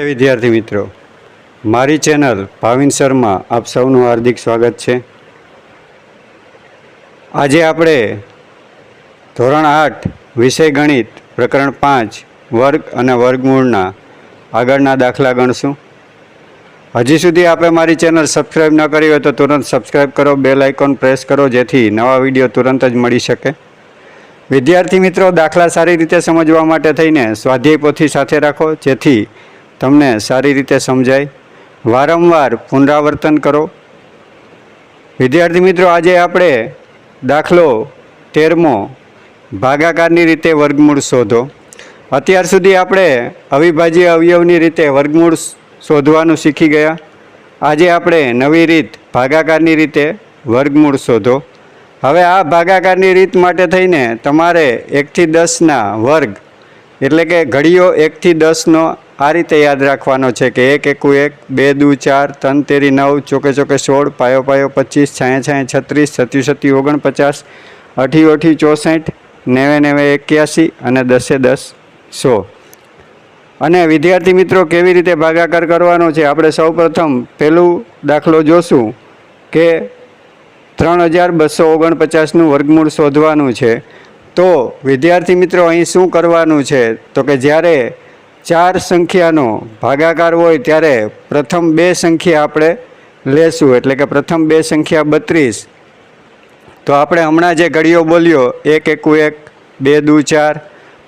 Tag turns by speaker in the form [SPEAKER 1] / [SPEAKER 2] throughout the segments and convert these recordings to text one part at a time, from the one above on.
[SPEAKER 1] નમસ્તે વિદ્યાર્થી મિત્રો. મારી ચેનલ ભાવિન શર્મા આપ સૌનું હાર્દિક સ્વાગત છે. આજે આપણે ધોરણ આઠ વિષય ગણિત પ્રકરણ પાંચ વર્ગ અને વર્ગમૂળના આગળના દાખલા ગણશું. હજી સુધી આપણે મારી ચેનલ સબસ્ક્રાઈબ ન કરી હોય તો તુરંત સબસ્ક્રાઈબ કરો, બેલ આઇકોન પ્રેસ કરો, જેથી નવા વીડિયો તુરંત જ મળી શકે. વિદ્યાર્થી મિત્રો, દાખલા સારી રીતે સમજવા માટે થઈને સ્વાધ્યાય પોથી સાથે રાખો, જેથી તમને સારી રીતે સમજાય. વારંવાર પુનરાવર્તન કરો. વિદ્યાર્થી મિત્રો, આજે આપણે દાખલો તેરમો ભાગાકારની રીતે વર્ગમૂળ શોધો. અત્યાર સુધી આપણે અવિભાજ્ય અવયવની રીતે વર્ગમૂળ શોધવાનું શીખી ગયા. આજે આપણે નવી રીત ભાગાકારની રીતે વર્ગમૂળ શોધો. હવે આ ભાગાકારની રીત માટે થઈને તમારે એકથી દસના વર્ગ એટલે કે ઘડીઓ એકથી દસનો આ રીતે યાદ રાખવાનો છે કે એક, એકુ એક, બે, દુ, ચાર ત્રણ તેરી, નવ, ચોકે ચોકે, સોળ, પાયો પાયો, પચીસ, છાંય છાંય, છત્રીસ સત્યુ સત્યુ ઓગણપચાસ, અઠી અઠી ચોસઠ, નેવે નેવે, એક્યાસી અને દસે, દસ, સો. અને વિદ્યાર્થી મિત્રો, કેવી રીતે ભાગાકાર કરવાનો છે? આપણે સૌપ્રથમ પહેલું દાખલો જોશું કે ત્રણ હજાર બસો ઓગણપચાસનું વર્ગમૂળ શોધવાનું છે. તો વિદ્યાર્થી મિત્રો, અહીં શું કરવાનું છે? તો કે જ્યારે ચાર સંખ્યાનો ભાગાકાર હોય ત્યારે પ્રથમ બે સંખ્યા આપણે લેશું. એટલે કે પ્રથમ બે સંખ્યા બત્રીસ. તો આપણે હમણાં જે ઘડીઓ બોલ્યો, એક, એકુ, એક, બે, દુ, ચાર,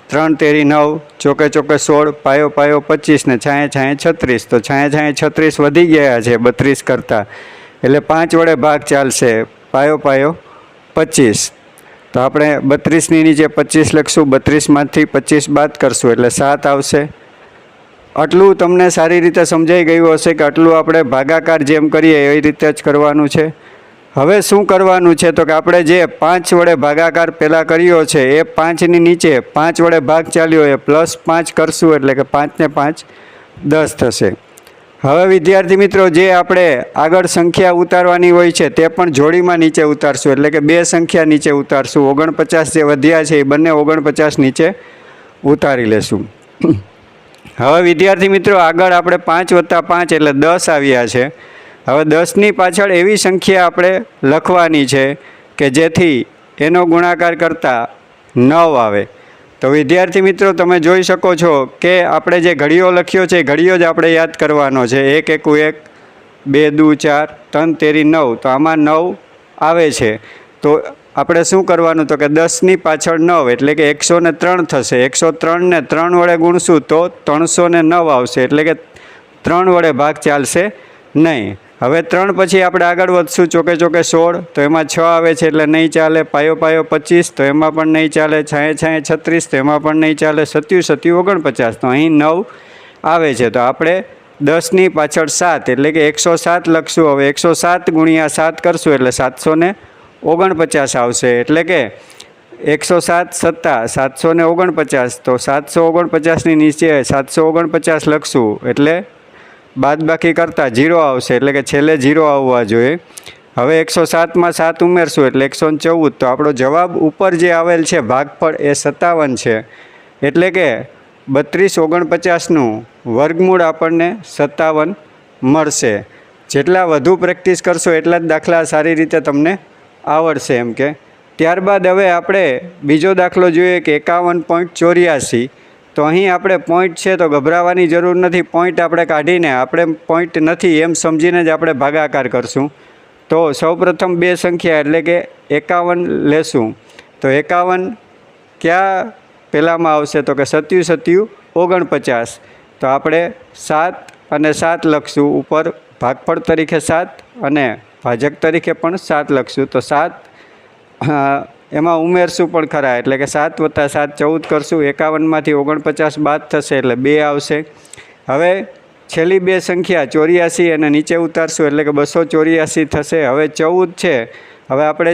[SPEAKER 1] ત્રણ, તેરી, નવ, ચોકે ચોકે, સોળ, પાયો પાયો, પચીસ ને છાંયે છાંયે, છત્રીસ. તો છાંયે છાંયે, છત્રીસ વધી ગયા છે બત્રીસ કરતાં. એટલે પાંચ વડે ભાગ ચાલશે. પાયો પાયો, પચીસ. તો આપણે બત્રીસની નીચે પચીસ લખશું. બત્રીસમાંથી પચીસ બાદ કરશું એટલે સાત આવશે. આટલું તમને સારી રીતે સમજાઈ ગયું હશે કે આટલું આપણે ભાગાકાર જેમ કરીએ એવી રીતે જ કરવાનું છે. હવે શું કરવાનું છે? તો કે આપણે જે પાંચ વડે ભાગાકાર પહેલાં કર્યો છે, એ પાંચની નીચે પાંચ વડે ભાગ ચાલ્યો એ પ્લસ પાંચ કરશું એટલે કે પાંચને પાંચ દસ થશે. હવે વિદ્યાર્થી મિત્રો, જે આપણે આગળ સંખ્યા ઉતારવાની હોય છે, તે પણ જોડીમાં નીચે ઉતારશું. એટલે કે બે સંખ્યા નીચે ઉતારશું. ઓગણપચાસ જે વધ્યા છે, એ બંને ઓગણપચાસ નીચે ઉતારી લેશું. હવે વિદ્યાર્થી મિત્રો, આગળ આપણે પાંચ વત્તા પાંચ એટલે દસ આવ્યા છે. હવે દસની પાછળ એવી સંખ્યા આપણે લખવાની છે કે જેથી એનો ગુણાકાર કરતાં નવ આવે. તો વિદ્યાર્થી મિત્રો, તમે જોઈ શકો છો કે આપણે જે ઘડીઓ લખ્યો છે ઘડીઓ જ આપણે યાદ કરવાનો છે. એક, એકુ એક, બે, દુ, ચાર, ત્રણ, તેરી, નવ. તો આમાં નવ આવે છે. તો આપણે શું કરવાનું? તો કે દસની પાછળ નવ, એટલે કે એકસો ને ત્રણ થશે. એકસો ત્રણને ત્રણ વડે ગુણશું તો ત્રણસો ને નવ આવશે. એટલે કે ત્રણ વડે ભાગ ચાલશે નહીં. હવે ત્રણ પછી આપણે આગળ વધશું. ચોકે ચોકે સોળ, તો એમાં છ આવે છે એટલે નહીં ચાલે. પાયો પાયો પચીસ, તો એમાં પણ નહીં ચાલે. છાંયે છાંયે છત્રીસ, તો એમાં પણ નહીં ચાલે. સત્યું સત્યું ઓગણપચાસ, તો અહીં નવ આવે છે. તો આપણે દસની પાછળ સાત, એટલે કે એકસો સાત લખશું. હવે એકસો સાત ગુણ્યા સાત કરશું એટલે સાતસો ને ઓગણપચાસ આવશે. એટલે કે એકસો સાત સત્તા, સાતસો ને ઓગણપચાસ, તો સાતસો ઓગણપચાસની નીચે સાતસો ઓગણપચાસ લખશું. એટલે બાદબાકી કરતાં ઝીરો આવશે, એટલે કે છેલ્લે જીરો આવવા જોઈએ. હવે એકસો સાતમાં સાત ઉમેરશું, એટલે એકસો ચૌદ. તો આપણો જવાબ ઉપર જે આવેલ છે, ભાગફળ એ સત્તાવન છે. એટલે કે બત્રીસ ઓગણપચાસનું વર્ગમૂળ આપણને સત્તાવન મળશે. જેટલા વધુ પ્રેક્ટિસ કરશો, એટલા જ દાખલા સારી રીતે તમને આવડશે એમ કે. ત્યારબાદ હવે આપણે બીજો દાખલો જોઈએ, કે એકાવન પોઈન્ટ ચોર્યાસી. તો અહીં આપણે પોઈન્ટ છે તો ગભરાવાની જરૂર નથી. પોઈન્ટ આપણે કાઢીને આપણે પોઈન્ટ નથી એમ સમજીને જ આપણે ભાગાકાર કરશું. તો સૌપ્રથમ બે સંખ્યા એટલે કે એકાવન લેશું. તો એકાવન ક્યાં પહેલાંમાં આવશે? તો કે સત્યુ સત્યુ ઓગણપચાસ. તો આપણે સાત અને સાત લખશું. ઉપર ભાગફળ તરીકે સાત અને ભાજક તરીકે પણ સાત લખશું. તો સાત એમાં ઉમેરશું પણ ખરા, એટલે કે સાત વત્તા સાત ચૌદ કરશું, એકાવનમાંથી ઓગણપચાસ બાદ થશે, એટલે બે આવશે. હવે છેલ્લી બે સંખ્યા, ચોર્યાસી અને નીચે ઉતારશું, એટલે કે બસો ચોર્યાસી થશે. હવે ચૌદ છે. હવે આપણે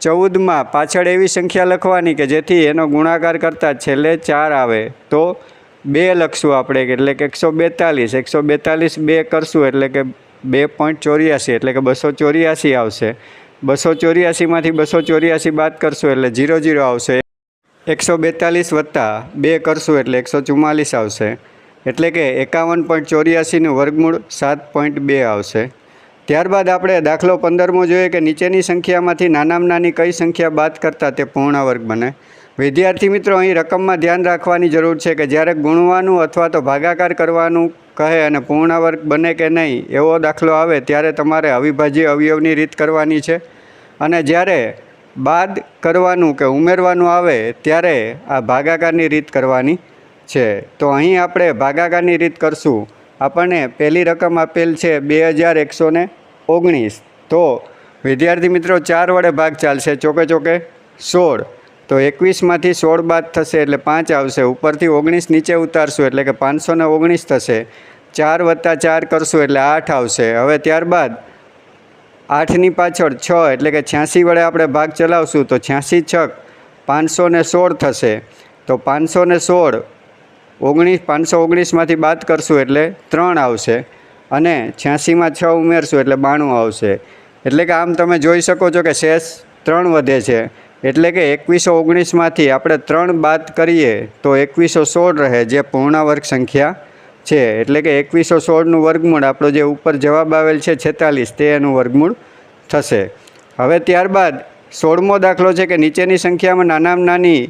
[SPEAKER 1] ચૌદમાં પાછળ એવી સંખ્યા લખવાની કે જેથી એનો ગુણાકાર કરતાં છેલ્લે ચાર આવે. તો બે લખશું આપણે, એટલે કે એકસો બેતાલીસ. એકસો બેતાલીસ બે કરશું, એટલે કે બે પોઈન્ટ ચોર્યાસી, એટલે કે બસો ચોર્યાસી આવશે. બસો ચોર્યાસીમાંથી બસો ચોર્યાસી બાદ કરશું એટલે જીરો જીરો આવશે. એકસો બેતાલીસ વત્તા બે કરશું એટલે એકસો ચુમ્માલીસ આવશે. એટલે કે એકાવન પોઈન્ટ ચોર્યાસીનું વર્ગમૂળ સાત પોઈન્ટ બે આવશે. ત્યારબાદ આપણે દાખલો પંદરમો જોઈએ કે નીચેની સંખ્યામાંથી નાનામાં નાની કઈ સંખ્યા બાદ કરતાં તે પૂર્ણ વર્ગ બને. વિદ્યાર્થી મિત્રો, અહીં રકમમાં ધ્યાન રાખવાની જરૂર છે કે જ્યારે ગુણવાનું અથવા તો ભાગાકાર કરવાનું કહે અને પૂર્ણ વર્ગ બને કે નહીં એવો દાખલો આવે ત્યારે તમારે અવિભાજ્ય અવયવની રીત કરવાની છે. અને જ્યારે બાદ કરવાનું કે ઉમેરવાનું આવે, ત્યારે આ ભાગાકારની રીત કરવાની છે. તો અહીં આપણે ભાગાકારની રીત કરશું. આપણને પહેલી રકમ આપેલ છે બે હજાર એકસો ને ઓગણીસ. તો વિદ્યાર્થી મિત્રો, ચાર વડે ભાગ ચાલશે. ચોકે ચોકે સોળ. તો એકવીસમાંથી સોળ બાદ થશે એટલે પાંચ આવશે. ઉપરથી ઓગણીસ નીચે ઉતારશું એટલે કે પાંચસો ઓગણીસ થશે. ચાર વત્તા ચાર કરશું એટલે આઠ આવશે. હવે ત્યારબાદ આઠની પાછળ છ, એટલે કે છ્યાસી વડે આપણે ભાગ ચલાવશું, તો છ્યાસી છક પાંચસો ને સોળ થશે. તો પાંચસો ને સોળ, ઓગણીસ, પાંચસો ઓગણીસમાંથી બાદ કરશું એટલે ત્રણ આવશે. અને છ્યાસીમાં છ ઉમેરશું એટલે બાણું આવશે. એટલે કે આમ તમે જોઈ શકો છો કે શેષ ત્રણ વધે છે. એટલે કે એકવીસો ઓગણીસમાંથી આપણે ત્રણ બાદ કરીએ, તો એકવીસો સોળ રહે, જે પૂર્ણાવર્ગ સંખ્યા છે, એટલે કે એકવીસો સોળનું વર્ગમૂળ, આપણો જે ઉપર જવાબ આવેલ છે છેતાલીસ, તે એનું વર્ગમૂળ થશે. હવે ત્યારબાદ સોળમો દાખલો છે કે નીચેની સંખ્યામાં નાનામાં નાની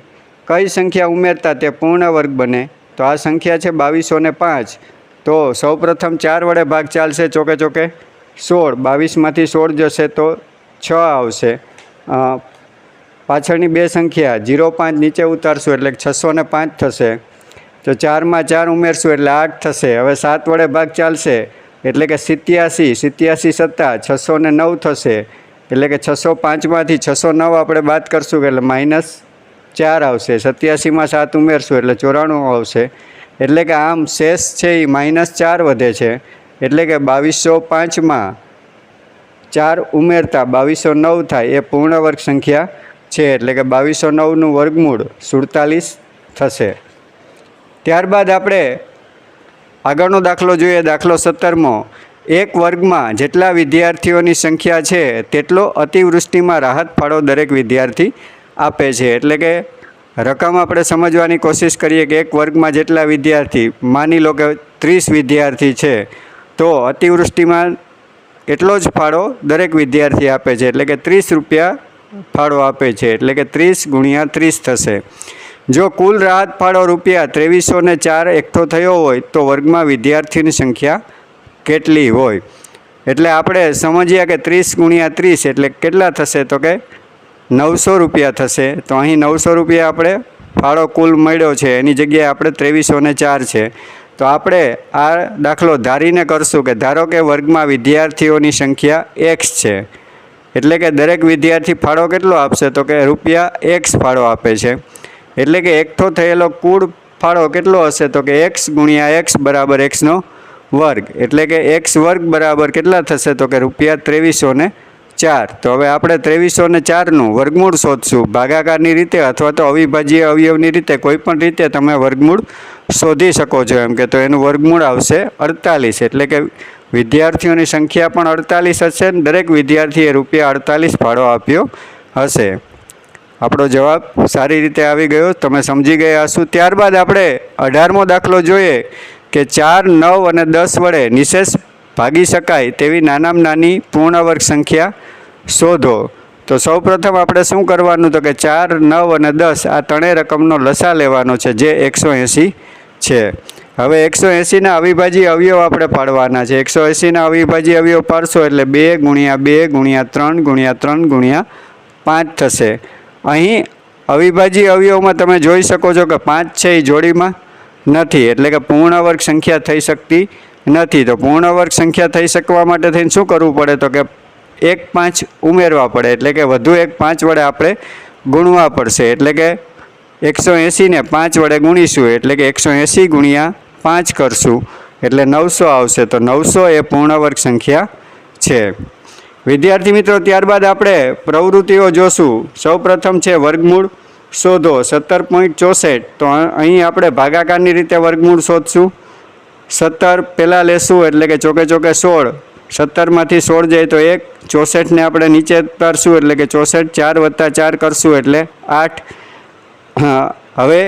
[SPEAKER 1] કઈ સંખ્યા ઉમેરતા તે પૂર્ણ વર્ગ બને? તો આ સંખ્યા છે બાવીસો ને પાંચ. તો સૌપ્રથમ ચાર વડે ભાગ ચાલશે ચોકે ચોકે સોળ. બાવીસમાંથી સોળ જશે તો છ આવશે. પાછળની બે સંખ્યા, જીરો પાંચ નીચે ઉતારશું એટલે છસો ને પાંચ થશે. તો ચારમાં ચાર ઉમેરશું એટલે આઠ થશે. હવે સાત વડે ભાગ ચાલશે. એટલે કે સિત્યાસી સિત્યાસી સત્તા, છસો ને નવ થશે. એટલે કે છસો પાંચમાંથી છસો નવ આપણે બાદ કરશું એટલે માઇનસ ચાર આવશે. સત્યાસીમાં સાત ઉમેરશું એટલે ચોરાણું આવશે. એટલે કે આમ શેષ છે એ માઇનસ ચાર વધે છે. એટલે કે બાવીસો પાંચમાં ચાર ઉમેરતા બાવીસો નવ થાય. એ પૂર્ણ વર્ગ સંખ્યા છે. એટલે કે બાવીસો નવનું વર્ગમૂળ સુડતાલીસ થશે. ત્યારબાદ આપણે આગળનો દાખલો જોઈએ, દાખલો સત્તરમો. એક વર્ગમાં જેટલા વિદ્યાર્થીઓની સંખ્યા છે, તેટલો અતિવૃષ્ટિમાં રાહત ફાળો દરેક વિદ્યાર્થી આપે છે. એટલે કે રકમ આપણે સમજવાની કોશિશ કરીએ કે એક વર્ગમાં જેટલા વિદ્યાર્થી, માની લો કે ત્રીસ વિદ્યાર્થી છે, તો અતિવૃષ્ટિમાં એટલો જ ફાળો દરેક વિદ્યાર્થી આપે છે. એટલે કે ત્રીસ રૂપિયા ફાળો આપે છે. એટલે કે ત્રીસ ગુણ્યા ત્રીસ થશે. જો કુલ રાહત ફાળો રૂપિયા ત્રેવીસો ને ચાર એકઠો થયો હોય, તો વર્ગમાં વિદ્યાર્થીની સંખ્યા કેટલી હોય? એટલે આપણે સમજીએ કે ત્રીસ ગુણ્યા ત્રીસ એટલે કેટલા થશે? તો કે નવસો રૂપિયા થશે. તો અહીં નવસો રૂપિયા આપણે ફાળો કુલ મળ્યો છે. એની જગ્યાએ આપણે ત્રેવીસો ને ચાર છે. તો આપણે આ દાખલો ધારીને કરશું કે ધારો કે વર્ગમાં વિદ્યાર્થીઓની સંખ્યા એક્સ છે, એટલે કે દરેક વિદ્યાર્થી ફાળો કેટલો આપશે? તો કે રૂપિયા એક્સ ફાળો આપે છે. એટલે કે એકઠો થયેલો કુળ ફાળો કેટલો હશે? તો કે એક્સ ગુણ્યા એક્સ બરાબર એક્સનો વર્ગ. એટલે કે એક્સ વર્ગ બરાબર કેટલા થશે? તો કે રૂપિયા ત્રેવીસો ને ચાર. તો હવે આપણે ત્રેવીસો ને ચારનું વર્ગમૂળ શોધશું. ભાગાકારની રીતે અથવા તો અવિભાજ્ય અવયવની રીતે, કોઈ પણ રીતે તમે વર્ગમૂળ શોધી શકો છો એમ કે તો એનું વર્ગમૂળ આવશે અડતાલીસ. એટલે કે વિદ્યાર્થીઓની સંખ્યા પણ અડતાલીસ હશે દરેક વિદ્યાર્થીએ રૂપિયા અડતાલીસ ફાળો આપ્યો હશે. આપણો જવાબ સારી રીતે આવી ગયો. તમે સમજી ગયા હશું. ત્યારબાદ આપણે અઢારમો દાખલો જોઈએ કે ચાર, નવ અને દસ વડે નિશેષ ભાગી શકાય તેવી નાનામાં નાની પૂર્ણવર્ગ સંખ્યા શોધો. તો સૌપ્રથમ આપણે શું કરવાનું? તો કે ચાર, નવ અને દસ આ ત્રણેય રકમનો લસા લેવાનો છે, જે એકસો એંસી છે. હવે એકસો એંસીના અવિભાજ્ય અવયવ આપણે પાડવાના છે. એકસો એંસીના અવિભાજ્ય અવયવ પાડશો એટલે બે ગુણ્યા બે ગુણ્યા ત્રણ ગુણ્યા ત્રણ ગુણ્યા પાંચ થશે. અહીં અવિભાજ્ય અવયવમાં તમે જોઈ શકો છો કે પાંચ, છે એ જોડીમાં નથી. એટલે કે પૂર્ણવર્ગ સંખ્યા થઈ શકતી નથી. તો પૂર્ણવર્ગ સંખ્યા થઈ શકવા માટે થઈને શું કરવું પડે? તો કે એક, પાંચ ઉમેરવા પડે. એટલે કે વધુ એક, પાંચ વડે આપણે ગુણવા પડશે. એટલે કે એકસો એંસીને પાંચ વડે ગુણીશું. એટલે કે એકસો એંસી ગુણ્યા પાંચ કરશું. એટલે નવસો આવશે. તો નવસો એ પૂર્ણવર્ગ સંખ્યા છે. વિદ્યાર્થી મિત્રો, ત્યારબાદ આપણે પ્રવૃત્તિઓ જોશું. સૌપ્રથમ છે વર્ગમૂળ શોધો, સત્તર પોઈન્ટ ચોસઠ. તો અહીં આપણે ભાગાકારની રીતે વર્ગમૂળ શોધશું. સત્તર પહેલાં લેશું એટલે કે ચોકે ચોકે સોળ. સત્તરમાંથી સોળ જાય તો એક. ચોસઠને આપણે નીચે ઉતારશું એટલે કે ચોસઠ, ચાર વત્તા ચાર કરશું એટલે આઠ. હવે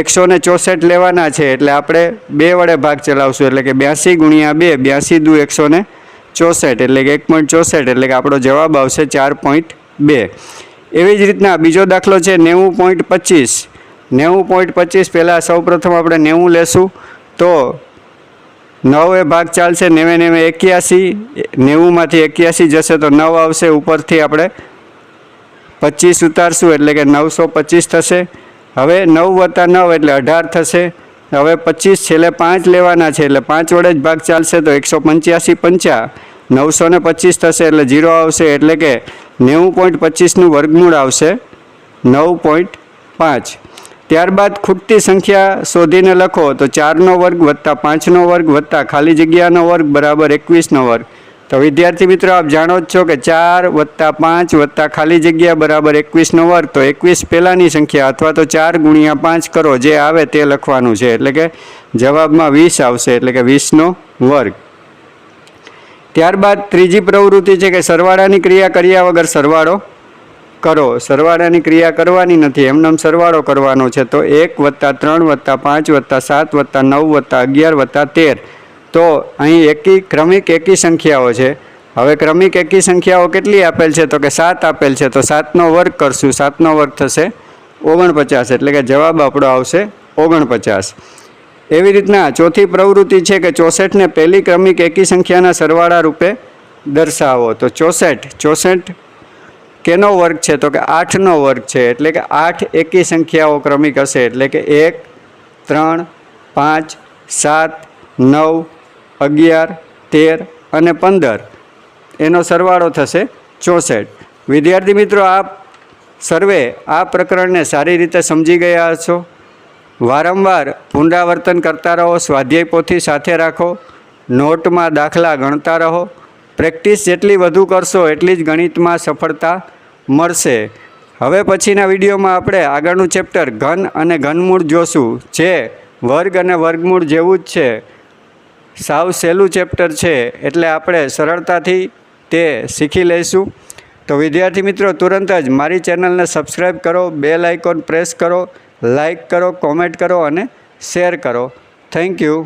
[SPEAKER 1] એકસો ને ચોસઠ લેવાના છે એટલે આપણે બે વડે ભાગ ચલાવશું એટલે કે બ્યાસી ગુણ્યા બે, બ્યાસી દુ એકસો ને ચોસઠ એટલે કે એક પોઈન્ટ ચોસઠ એટલે કે આપણો જવાબ આવશે ચાર પોઈન્ટ બે. એવી જ રીતના બીજો દાખલો છે નેવું પોઈન્ટ પચીસ. નેવું પોઈન્ટ પચીસ પહેલાં સૌપ્રથમ આપણે નેવું લેશું. તો નવ ભાગ ચાલશે નેવે નેવે એક્યાસી. નેવુંમાંથી એક્યાસી જશે તો નવ આવશે ઉપરથી આપણે પચીસ ઉતારશું એટલે કે નવસો પચીસ થશે. હવે નવ વત્તા નવ એટલે અઢાર થશે. હવે પચીસ છેલ્લે પાંચ લેવાના છે એટલે પાંચ વડે જ ભાગ ચાલશે તો એકસો પંચ્યાસી પંચા. નવસો ને પચીસ થશે એટલે ઝીરો આવશે એટલે કે નેવું પોઈન્ટ પચીસનું વર્ગમૂળ આવશે નવ પોઈન્ટ પાંચ. ત્યારબાદ ખૂટતી સંખ્યા શોધીને લખો તો ચારનો વર્ગ વત્તા પાંચનો વર્ગ વત્તા ખાલી જગ્યાનો વર્ગ બરાબર એકવીસનો વર્ગ. તો વિદ્યાર્થી મિત્રો, આપ જાણો જ છો કે ચાર વત્તા પાંચ વત્તા ખાલી જગ્યા બરાબર એકવીસનો વર્ગ. તો એકવીસ પહેલાંની સંખ્યા અથવા તો ચાર ગુણ્યા પાંચ કરો, જે આવે તે લખવાનું છે. એટલે કે જવાબમાં વીસ આવશે, એટલે કે વીસનો વર્ગ. ત્યારબાદ ત્રીજી પ્રવૃત્તિ છે કે સરવાળાની ક્રિયા કર્યા વગર સરવાળો કરો. સરવાળાની ક્રિયા કરવાની નથી એમનેમ સરવાળો કરવાનો છે. તો એક વત્તા ત્રણ વત્તા પાંચ વત્તા સાત વત્તા નવ વત્તા અગિયાર વત્તા તેર. તો અહીં એકી, ક્રમિક એકી સંખ્યાઓ છે. હવે ક્રમિક એકી સંખ્યાઓ કેટલી આપેલ છે? તો કે સાત આપેલ છે. તો સાતનો વર્ગ કરશું. સાતનો વર્ગ થશે ઓગણપચાસ. એટલે કે જવાબ આપણો આવશે ઓગણપચાસ. એવી રીતના ચોથી પ્રવૃત્તિ છે કે ચોસઠને પહેલી ક્રમિક એકી સંખ્યાના સરવાળા રૂપે દર્શાવો. તો ચોસઠ ચોસઠ કેનો વર્ગ છે? તો કે આઠનો વર્ગ છે. એટલે કે આઠ એકી સંખ્યાઓ ક્રમિક હશે. એટલે કે એક, ત્રણ, પાંચ, સાત, નવ અગિયાર, તેર અને પંદર. એનો સરવાળો થશે ચોસઠ. વિદ્યાર્થી મિત્રો, આપ સર્વે આ પ્રકરણને સારી રીતે સમજી ગયા છો વારંવાર પુનરાવર્તન કરતા રહો સ્વાધ્યાય પોથી સાથે રાખો, નોટમાં દાખલા ગણતા રહો. પ્રેક્ટિસ જેટલી વધુ કરશો, એટલી જ ગણિતમાં સફળતા મળશે. હવે પછીના વિડીયોમાં આપણે આગળનું ચેપ્ટર ઘન અને ઘનમૂળ જોશું. જે વર્ગ અને વર્ગમૂળ જેવું જ છે. સાવ સહેલું ચેપ્ટર છે, એટલે આપણે સરળતાથી તે શીખી લઈશું. તો વિદ્યાર્થી મિત્રો, તુરંત જ મારી ચેનલને સબસ્ક્રાઈબ કરો બેલ આઇકોન પ્રેસ કરો લાઈક કરો કોમેન્ટ કરો અને શેર કરો. Thank you